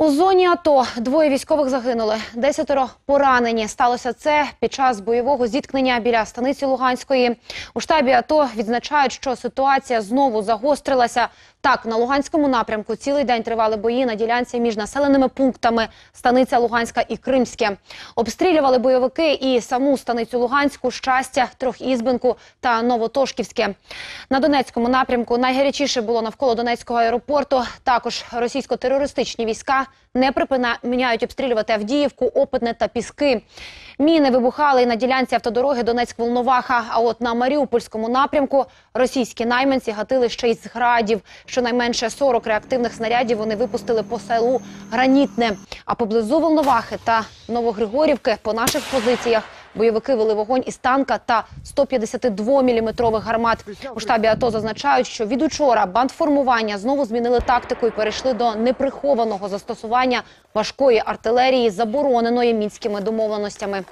У зоні АТО двоє військових загинули, десятеро поранені. Сталося це під час бойового зіткнення біля станиці Луганської. У штабі АТО відзначають, що ситуація знову загострилася. Так, на Луганському напрямку цілий день тривали бої на ділянці між населеними пунктами станиця Луганська і Кримське. Обстрілювали бойовики і саму станицю Луганську, щастя, Трьохізбинку та Новотошківське. На Донецькому напрямку найгарячіше було навколо Донецького аеропорту. Також російсько-терористичні війська не припиняють обстрілювати Авдіївку, Опитне та Піски. Міни вибухали і на ділянці автодороги Донецьк-Волноваха. А от на Маріупольському напрямку російські найманці гатили ще й з градів. Щонайменше 40 реактивних снарядів вони випустили по селу Гранітне. А поблизу Волновахи та Новогригорівки по наших позиціях бойовики вели вогонь із танка та 152-мм гармат. У штабі АТО зазначають, що від учора бандформування знову змінили тактику і перейшли до неприхованого застосування важкої артилерії, забороненої мінськими домовленостями.